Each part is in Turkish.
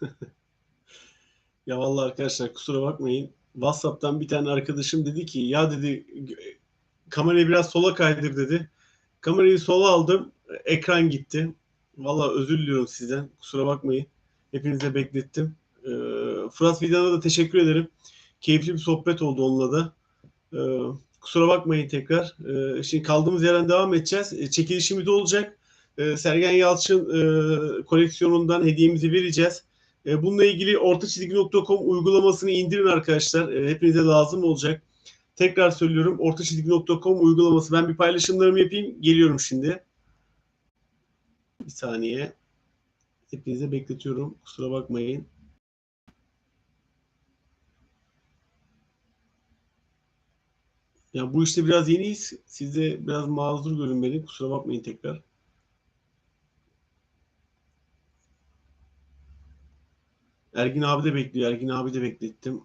Ya vallahi arkadaşlar kusura bakmayın. WhatsApp'tan bir tane arkadaşım dedi ki ya dedi kamerayı biraz sola kaydır dedi. Kamerayı sola aldım. Ekran gitti. Vallahi özür diliyorum sizden. Kusura bakmayın. Hepinize beklettim. Ee, Fırat Fidan'a da teşekkür ederim. Keyifli bir sohbet oldu onunla da. Ee, kusura bakmayın tekrar. Ee, şimdi kaldığımız yerden devam edeceğiz. Ee, çekilişimiz olacak. Sergen Yalçın e, koleksiyonundan hediyemizi vereceğiz. E, bununla ilgili ortaçizgi.com uygulamasını indirin arkadaşlar. E, hepinize lazım olacak. Tekrar söylüyorum ortaçizgi.com uygulaması. Ben bir paylaşımlarımı yapayım. Geliyorum şimdi. Bir saniye. Hepinize bekletiyorum. Kusura bakmayın. Ya bu işte biraz yeniyiz. Siz de biraz mazur görün beni. Kusura bakmayın tekrar. Ergin abi de bekliyor. Ergin abi de beklettim.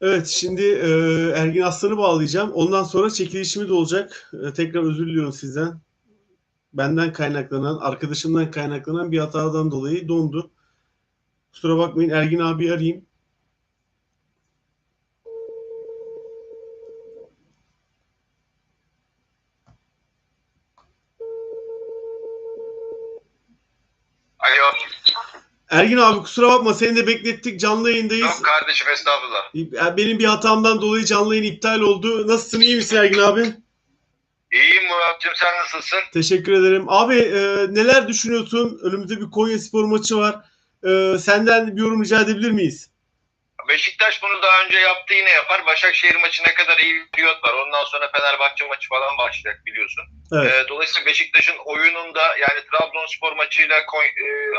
Evet şimdi e, Ergin Aslan'ı bağlayacağım. Ondan sonra çekilişimiz olacak. E, tekrar özür diliyorum sizden. Benden kaynaklanan, arkadaşımdan kaynaklanan bir hatadan dolayı dondu. Kusura bakmayın Ergin abi arayayım. Ergin abi kusura bakma seni de beklettik canlı yayındayız. Yok kardeşim estağfurullah. Benim bir hatamdan dolayı canlı yayın iptal oldu. Nasılsın iyi misin Ergin abi? İyiyim Murat'cığım sen nasılsın? Teşekkür ederim. Abi e, neler düşünüyorsun? Önümüzde bir Konya Spor maçı var. E, senden bir yorum rica edebilir miyiz? Beşiktaş bunu daha önce yaptı yine yapar. Başakşehir maçı ne kadar iyi bir periyot var. Ondan sonra Fenerbahçe maçı falan başlayacak biliyorsun. Evet. Ee, dolayısıyla Beşiktaş'ın oyununda yani Trabzonspor maçıyla e,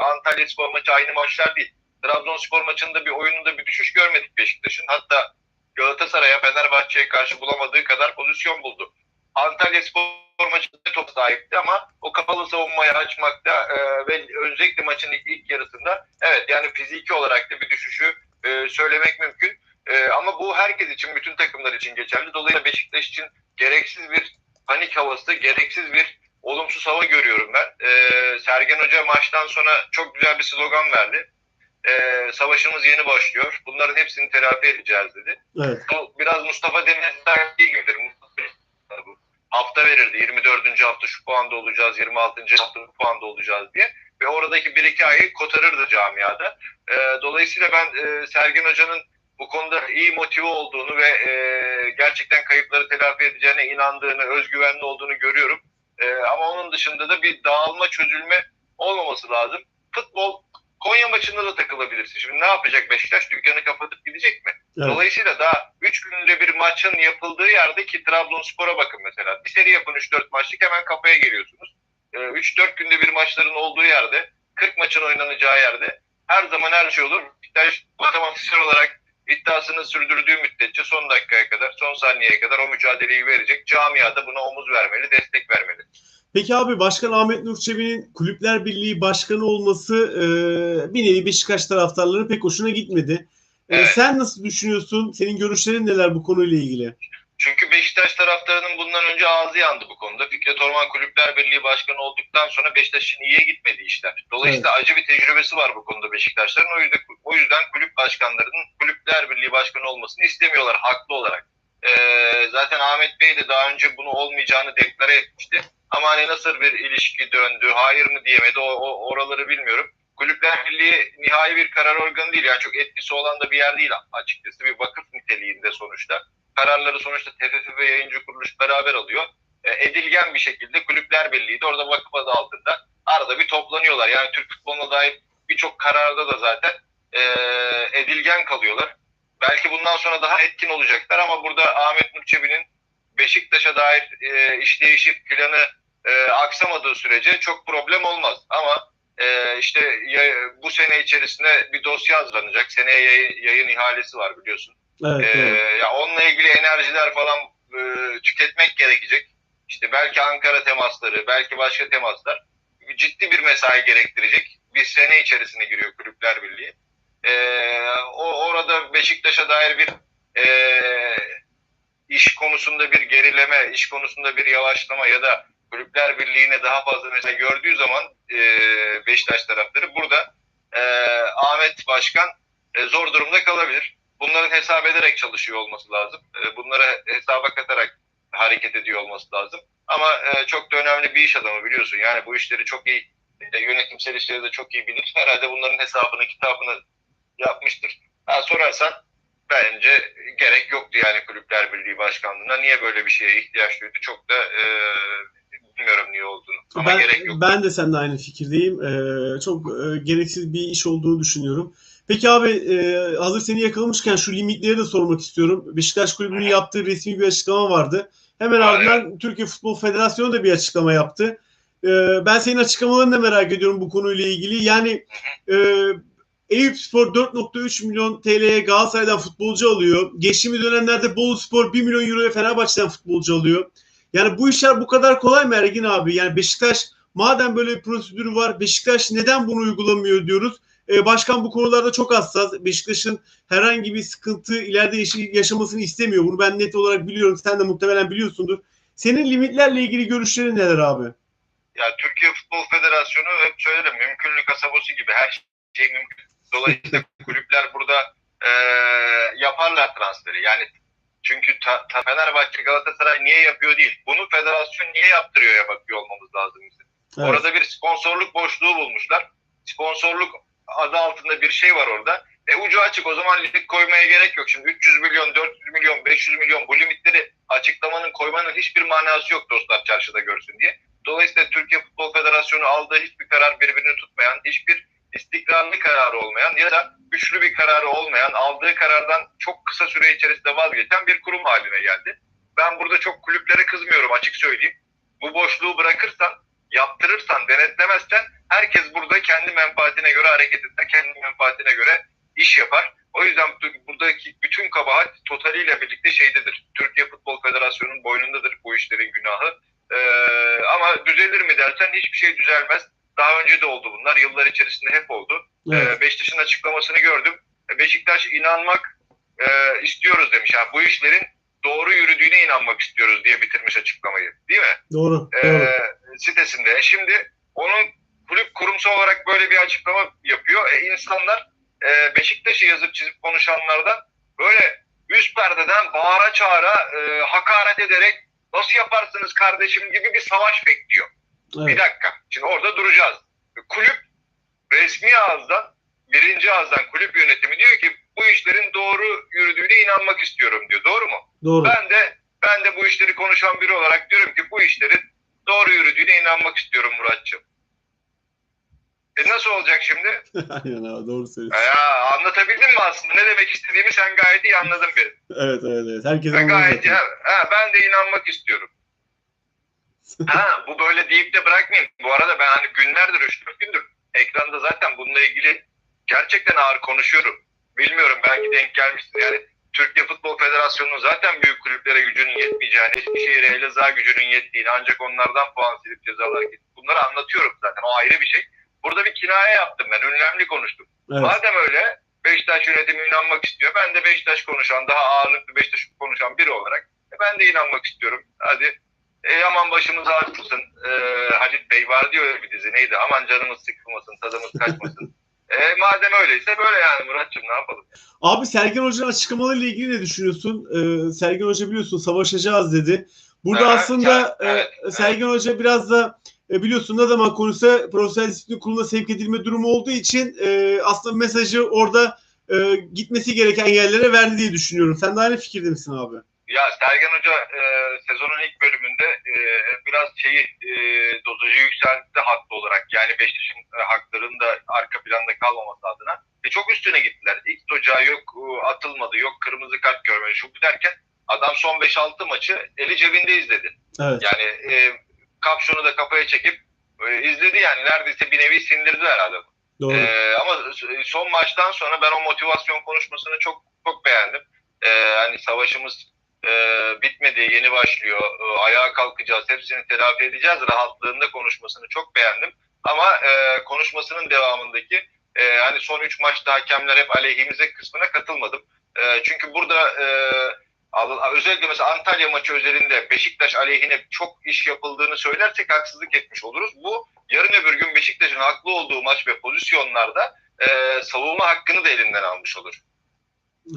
Antalya Spor maçı aynı maçlar değil. Trabzonspor maçında bir oyununda bir düşüş görmedik Beşiktaş'ın. Hatta Galatasaray'a Fenerbahçe'ye karşı bulamadığı kadar pozisyon buldu. Antalya Spor maçında top sahipti ama o kapalı savunmayı açmakta e, ve özellikle maçın ilk, ilk yarısında evet yani fiziki olarak da bir düşüşü e, söylemek mümkün. E, ama bu herkes için, bütün takımlar için geçerli. Dolayısıyla Beşiktaş için gereksiz bir panik havası, gereksiz bir olumsuz hava görüyorum ben. E, Sergen Hoca maçtan sonra çok güzel bir slogan verdi. E, savaşımız yeni başlıyor. Bunların hepsini telafi edeceğiz dedi. Evet. Bu biraz Mustafa taktiği gibidir. Bu Hafta verirdi. 24. hafta şu puanda olacağız, 26. hafta bu puanda olacağız diye. Ve oradaki bir iki ayı kotarırdı camiada. E, dolayısıyla ben e, Sergen Hoca'nın bu konuda iyi motive olduğunu ve e, gerçekten kayıpları telafi edeceğine inandığını, özgüvenli olduğunu görüyorum. E, ama onun dışında da bir dağılma, çözülme olmaması lazım. Futbol Konya maçında da takılabilirsin. Şimdi ne yapacak Beşiktaş? Dükkanı kapatıp gidecek mi? Evet. Dolayısıyla daha 3 günde bir maçın yapıldığı yerde ki Trabzonspor'a bakın mesela. Bir seri yapın 3-4 maçlık hemen kafaya geliyorsunuz. Ee, 3-4 günde bir maçların olduğu yerde, 40 maçın oynanacağı yerde her zaman her şey olur. Beşiktaş matematiksel olarak iddiasını sürdürdüğü müddetçe son dakikaya kadar, son saniyeye kadar o mücadeleyi verecek. Camiada buna omuz vermeli, destek vermeli. Peki abi Başkan Ahmet Nur Çebi'nin Kulüpler Birliği Başkanı olması e, bir nevi Beşiktaş taraftarları pek hoşuna gitmedi. E, Evet. sen nasıl düşünüyorsun? Senin görüşlerin neler bu konuyla ilgili? Çünkü Beşiktaş taraftarının bundan önce ağzı yandı bu konuda. Fikret Orman Kulüpler Birliği Başkanı olduktan sonra Beşiktaş'ın iyiye gitmedi işler. Dolayısıyla acı bir tecrübesi var bu konuda Beşiktaşların. O yüzden, o yüzden kulüp başkanlarının Kulüpler Birliği Başkanı olmasını istemiyorlar haklı olarak. Ee, zaten Ahmet Bey de daha önce bunu olmayacağını deklare etmişti. Ama hani nasıl bir ilişki döndü, hayır mı diyemedi o, o oraları bilmiyorum. Kulüpler Birliği nihai bir karar organı değil. Yani çok etkisi olan da bir yer değil açıkçası. Bir vakıf niteliğinde sonuçta kararları sonuçta TFF ve yayıncı kuruluş beraber alıyor. E, edilgen bir şekilde Kulüpler Birliği de orada vakıf adı altında arada bir toplanıyorlar. Yani Türk futboluna dair birçok kararda da zaten e, edilgen kalıyorlar. Belki bundan sonra daha etkin olacaklar ama burada Ahmet Nur Çebi'nin Beşiktaş'a dair e, işleyişi planı e, aksamadığı sürece çok problem olmaz. Ama e, işte ya, bu sene içerisinde bir dosya hazırlanacak. Seneye yayın, yayın ihalesi var biliyorsun. Evet, Ee, evet. ya onunla ilgili enerjiler falan e, tüketmek gerekecek. İşte belki Ankara temasları, belki başka temaslar ciddi bir mesai gerektirecek. Bir sene içerisine giriyor Kulüpler Birliği. Ee, o orada Beşiktaş'a dair bir e, iş konusu konusunda bir gerileme, iş konusunda bir yavaşlama ya da Kulüpler Birliği'ne daha fazla mesela gördüğü zaman e, Beşiktaş taraftarı burada e, Ahmet Başkan e, zor durumda kalabilir. Bunların hesap ederek çalışıyor olması lazım. E, bunları hesaba katarak hareket ediyor olması lazım. Ama e, çok da önemli bir iş adamı biliyorsun. Yani bu işleri çok iyi, e, yönetimsel işleri de çok iyi bilir. Herhalde bunların hesabını, kitabını yapmıştır. Ha, sorarsan bence gerek yoktu yani Kulüpler Birliği Başkanlığı'na. Niye böyle bir şeye ihtiyaç duydu? Çok da e, bilmiyorum niye olduğunu. Ama ben, gerek yok. ben de seninle aynı fikirdeyim. Ee, çok e, gereksiz bir iş olduğunu düşünüyorum. Peki abi e, hazır seni yakalamışken şu limitleri de sormak istiyorum. Beşiktaş Kulübü'nün yaptığı resmi bir açıklama vardı. Hemen Var, ardından Türkiye Futbol Federasyonu da bir açıklama yaptı. Ee, ben senin açıklamalarını da merak ediyorum bu konuyla ilgili. Yani e, Eyüp Spor 4.3 milyon TL'ye Galatasaray'dan futbolcu alıyor. Geçtiğimiz dönemlerde Bolu Spor 1 milyon euroya Fenerbahçe'den futbolcu alıyor. Yani bu işler bu kadar kolay mı Ergin abi? Yani Beşiktaş madem böyle bir prosedürü var Beşiktaş neden bunu uygulamıyor diyoruz. Ee, başkan bu konularda çok hassas. Beşiktaş'ın herhangi bir sıkıntı ileride yaş- yaşamasını istemiyor. Bunu ben net olarak biliyorum. Sen de muhtemelen biliyorsundur. Senin limitlerle ilgili görüşlerin neler abi? Ya Türkiye Futbol Federasyonu hep söylerim mümkünlük kasabası gibi her şey mümkün. Dolayısıyla kulüpler burada e, yaparlar transferi. Yani çünkü ta, ta Fenerbahçe Galatasaray niye yapıyor değil. Bunu federasyon niye yaptırıyor ya bakıyor olmamız lazım bizim. Evet. Orada bir sponsorluk boşluğu bulmuşlar. Sponsorluk adı altında bir şey var orada. E ucu açık o zaman limit koymaya gerek yok. Şimdi 300 milyon, 400 milyon, 500 milyon bu limitleri açıklamanın koymanın hiçbir manası yok dostlar çarşıda görsün diye. Dolayısıyla Türkiye Futbol Federasyonu aldığı hiçbir karar birbirini tutmayan, hiçbir istikrarlı kararı olmayan ya da güçlü bir kararı olmayan, aldığı karardan çok kısa süre içerisinde vazgeçen bir kurum haline geldi. Ben burada çok kulüplere kızmıyorum açık söyleyeyim. Bu boşluğu bırakırsan, yaptırırsan, denetlemezsen herkes burada kendi menfaatine göre hareket eder, kendi menfaatine göre iş yapar. O yüzden bu- buradaki bütün kabahat totaliyle birlikte şeydedir. Türkiye Futbol Federasyonu'nun boynundadır bu işlerin günahı. Ee, ama düzelir mi dersen hiçbir şey düzelmez. Daha önce de oldu bunlar. Yıllar içerisinde hep oldu. Evet. Ee, Beşiktaş'ın açıklamasını gördüm. Ee, Beşiktaş inanmak e, istiyoruz demiş. Yani bu işlerin doğru yürüdüğüne inanmak istiyoruz diye bitirmiş açıklamayı. Değil mi? Doğru. Ee, doğru. sitesinde. Şimdi onun kulüp kurumsal olarak böyle bir açıklama yapıyor. E, insanlar e, Beşiktaş'ı yazıp çizip konuşanlardan böyle üst perdeden bağıra çağıra e, hakaret ederek nasıl yaparsınız kardeşim gibi bir savaş bekliyor. Bir Evet. dakika. Şimdi orada duracağız. Kulüp resmi ağızdan birinci ağızdan kulüp yönetimi diyor ki bu işlerin doğru yürüdüğüne inanmak istiyorum diyor. Doğru mu? Doğru. Ben de ben de bu işleri konuşan biri olarak diyorum ki bu işlerin doğru yürüdüğüne inanmak istiyorum Muratçım. E nasıl olacak şimdi? Aynen abi doğru söylüyorsun. Ya anlatabildim mi aslında? Ne demek istediğimi sen gayet iyi anladın benim. Evet evet evet. Herkes Ben anladı gayet ha, ben de inanmak istiyorum. Ha bu böyle deyip de bırakmayayım. Bu arada ben hani günlerdir, üç dört gündür ekranda zaten bununla ilgili gerçekten ağır konuşuyorum. Bilmiyorum belki denk gelmiştir. Yani Türkiye Futbol Federasyonu'nun zaten büyük kulüplere gücünün yetmeyeceğini, Eskişehir'e Elazığ'a gücünün yettiğini, ancak onlardan puan silip cezalar getirdiğini. Bunları anlatıyorum zaten. O ayrı bir şey. Burada bir kinaye yaptım ben. Ünlemli konuştum. Evet. Madem öyle Beşiktaş yönetimi inanmak istiyor. Ben de Beşiktaş konuşan, daha ağırlıklı Beşiktaş konuşan biri olarak e, ben de inanmak istiyorum. Hadi e, aman başımız ağrıtsın. E, Halit Bey var diyor bir dizi neydi? Aman canımız sıkılmasın, tadımız kaçmasın. e, madem öyleyse böyle yani Muratçım ne yapalım? Abi Sergen Hoca'nın açıklamalarıyla ilgili ne düşünüyorsun? Ee, Sergen Hoca biliyorsun savaşacağız dedi. Burada Evet, aslında evet, e, evet. Sergen Hoca biraz da e, biliyorsun ne zaman konuşsa profesyonel disiplin kuruluna sevk edilme durumu olduğu için e, aslında mesajı orada e, gitmesi gereken yerlere verdi diye düşünüyorum. Sen de aynı fikirde misin abi? Ya Sergen Hoca e, sezonun ilk bölümünde e, biraz şeyi e, dozajı yükseltti haklı olarak. Yani Beşiktaş'ın e, haklarının da arka planda kalmaması adına. E, çok üstüne gittiler. İlk ocağı yok e, atılmadı, yok kırmızı kart görmedi. Şu derken adam son 5-6 maçı eli cebinde izledi. Evet. Yani e, kapşonu da kafaya çekip e, izledi yani. Neredeyse bir nevi sindirdiler adamı. Doğru. Ee, ama son maçtan sonra ben o motivasyon konuşmasını çok çok beğendim. Ee, hani savaşımız e, bitmedi, yeni başlıyor, e, ayağa kalkacağız, hepsini telafi edeceğiz rahatlığında konuşmasını çok beğendim. Ama e, konuşmasının devamındaki e, hani son 3 maçta hakemler hep aleyhimize kısmına katılmadım. E, çünkü burada e, Özellikle mesela Antalya maçı özelinde Beşiktaş aleyhine çok iş yapıldığını söylersek haksızlık etmiş oluruz. Bu yarın öbür gün Beşiktaş'ın haklı olduğu maç ve pozisyonlarda e, savunma hakkını da elinden almış olur.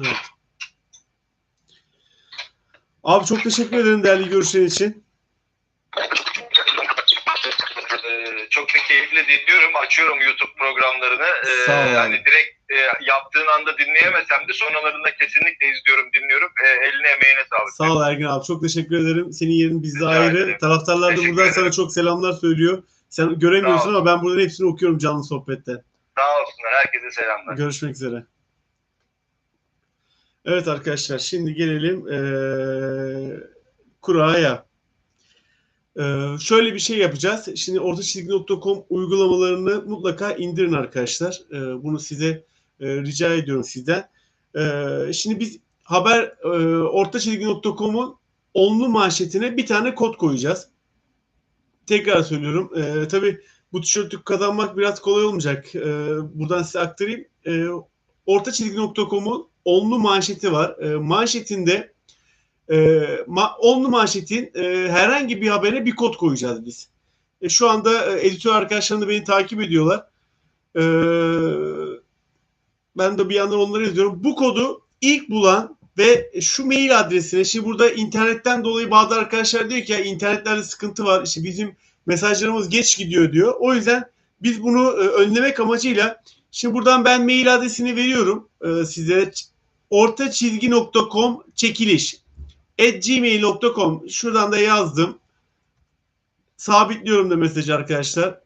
Evet. Abi çok teşekkür ederim değerli görüşlerin için. Ee, çok da keyifle dinliyorum. Açıyorum YouTube programlarını. Ee, Sağ ol hani direkt e, yaptığın anda dinleyemesem de sonralarında kesinlikle izliyorum, dinliyorum. Ee, eline emeğine sağlık. Sağ ol Ergin abi. Çok teşekkür ederim. Senin yerin bizde Rica ayrı. ederim. Taraftarlar da buradan sana çok selamlar söylüyor. Sen göremiyorsun ama ben buradan hepsini okuyorum canlı sohbette. Sağ olsunlar. Herkese selamlar. Görüşmek üzere. Evet arkadaşlar şimdi gelelim eee kuraya. Eee, şöyle bir şey yapacağız. Şimdi ortaçizgi.com uygulamalarını mutlaka indirin arkadaşlar. Eee, bunu size eee, rica ediyorum sizden. Eee, şimdi biz haber eee ortaçizgi.com'un onlu manşetine bir tane kod koyacağız. Tekrar söylüyorum. Eee tabii bu tişörtü kazanmak biraz kolay olmayacak. Ee, buradan size aktarayım. Ee, ortaçizgi.com'un onlu manşeti var. Ee, manşetinde e, ma- onlu manşetin e, herhangi bir habere bir kod koyacağız biz. E, şu anda e, editör arkadaşlarım da beni takip ediyorlar. Ee, ben de bir yandan onları yazıyorum. Bu kodu ilk bulan ve şu mail adresine şimdi burada internetten dolayı bazı arkadaşlar diyor ki ya internetlerde sıkıntı var. İşte bizim mesajlarımız geç gidiyor diyor. O yüzden biz bunu e, önlemek amacıyla şimdi buradan ben mail adresini veriyorum e, size ortaçizgi.com çekiliş at gmail.com şuradan da yazdım. Sabitliyorum da mesajı arkadaşlar.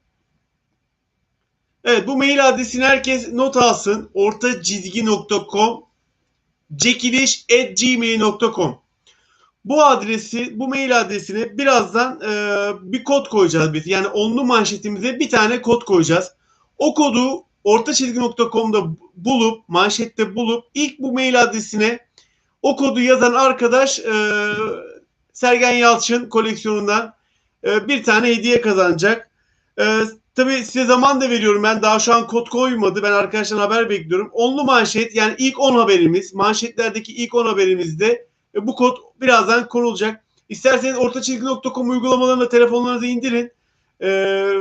Evet bu mail adresini herkes not alsın. ortaçizgi.com çekiliş at gmail.com bu adresi, bu mail adresine birazdan e, bir kod koyacağız biz. Yani onlu manşetimize bir tane kod koyacağız. O kodu ortaçizgi.com'da bulup, manşette bulup ilk bu mail adresine o kodu yazan arkadaş e, Sergen Yalçın koleksiyonundan e, bir tane hediye kazanacak. E, tabii size zaman da veriyorum ben. Daha şu an kod koymadı. Ben arkadaşlar haber bekliyorum. Onlu manşet yani ilk 10 haberimiz, manşetlerdeki ilk 10 haberimizde e, bu kod birazdan konulacak. İsterseniz ortaçizgi.com uygulamalarını telefonlarınıza indirin. Ee,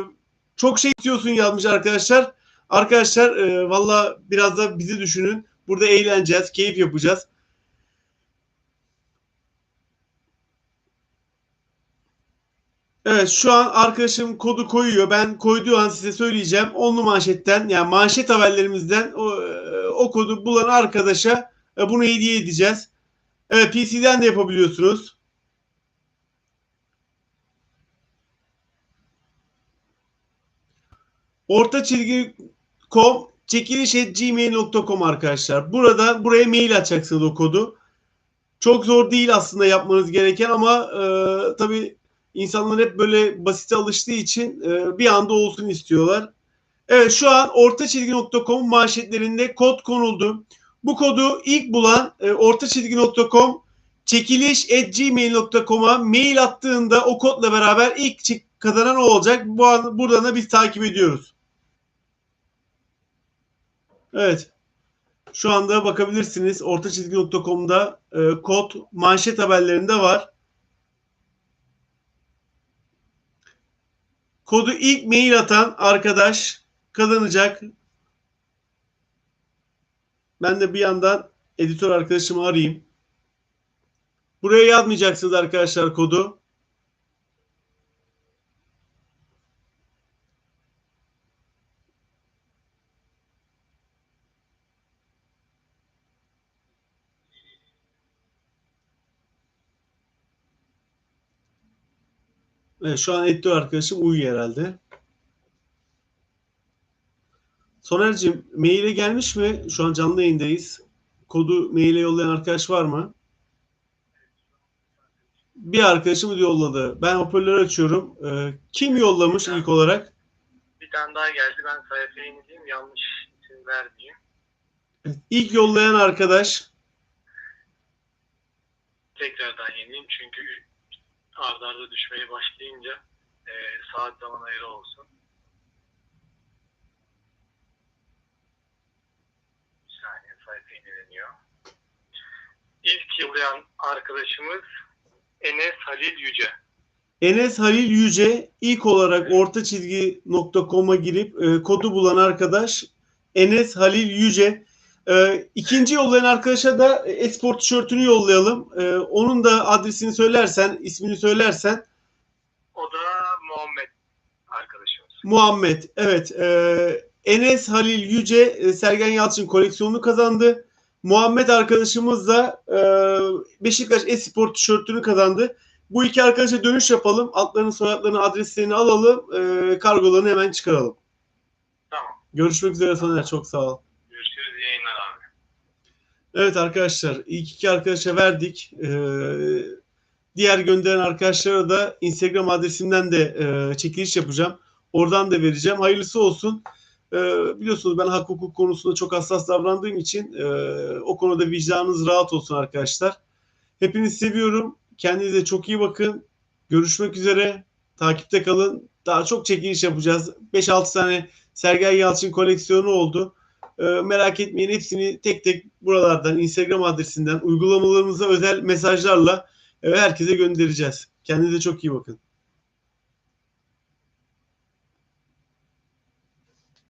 çok şey istiyorsun yazmış arkadaşlar. Arkadaşlar e, valla biraz da bizi düşünün. Burada eğleneceğiz, keyif yapacağız. Evet şu an arkadaşım kodu koyuyor. Ben koyduğu an size söyleyeceğim. Onlu manşetten yani manşet haberlerimizden o, e, o kodu bulan arkadaşa e, bunu hediye edeceğiz. Evet PC'den de yapabiliyorsunuz. Orta çizgi com çekiliş gmail.com arkadaşlar. Burada buraya mail açacaksınız o kodu. Çok zor değil aslında yapmanız gereken ama e, tabii insanlar hep böyle basite alıştığı için e, bir anda olsun istiyorlar. Evet şu an ortaçizgi.com manşetlerinde kod konuldu. Bu kodu ilk bulan e, ortaçizgi.com çekiliş gmail.com'a mail attığında o kodla beraber ilk kazanan o olacak. Bu an, buradan da biz takip ediyoruz. Evet. Şu anda bakabilirsiniz. Ortaçizgi.com'da e, kod manşet haberlerinde var. Kodu ilk mail atan arkadaş kazanacak. Ben de bir yandan editör arkadaşımı arayayım. Buraya yazmayacaksınız arkadaşlar kodu. Evet, şu an editör arkadaşım uyuyor herhalde. Soner'cim maile gelmiş mi? Şu an canlı yayındayız. Kodu maile yollayan arkadaş var mı? Bir arkadaşım yolladı. Ben hoparlörü açıyorum. Ee, kim yollamış ilk olarak? Bir tane daha geldi. Ben sayfaya ineyim. Yanlış isim vermeyeyim. İlk yollayan arkadaş Tekrardan yeneyim. Çünkü arda arda düşmeye başlayınca e, saat zaman ayrı olsun. Bir saniye sayfa yenileniyor. ilk yollayan arkadaşımız Enes Halil Yüce. Enes Halil Yüce ilk olarak ortaçizgi.com'a girip e, kodu bulan arkadaş Enes Halil Yüce. E, ikinci yollayan arkadaşa da espor tişörtünü yollayalım. E, onun da adresini söylersen, ismini söylersen O da Muhammed arkadaşımız. Muhammed. Evet. e, Enes Halil Yüce e, Sergen Yalçın koleksiyonunu kazandı. Muhammed arkadaşımız da e, Beşiktaş Espor tişörtünü kazandı. Bu iki arkadaşa dönüş yapalım. Altlarını, soyadlarını, adreslerini alalım. E, kargolarını hemen çıkaralım. Tamam. Görüşmek üzere Soner. Çok sağ ol. Görüşürüz. iyi Yayınlar abi. Evet arkadaşlar ilk iki arkadaşa verdik. Ee, diğer gönderen arkadaşlara da Instagram adresimden de e, çekiliş yapacağım. Oradan da vereceğim. Hayırlısı olsun. Ee, biliyorsunuz ben hak hukuk konusunda çok hassas davrandığım için e, o konuda vicdanınız rahat olsun arkadaşlar. Hepinizi seviyorum. Kendinize çok iyi bakın. Görüşmek üzere. Takipte kalın. Daha çok çekiliş yapacağız. 5-6 tane Sergen Yalçın koleksiyonu oldu. Ee, merak etmeyin hepsini tek tek buralardan Instagram adresinden uygulamalarımıza özel mesajlarla e, herkese göndereceğiz. Kendinize çok iyi bakın.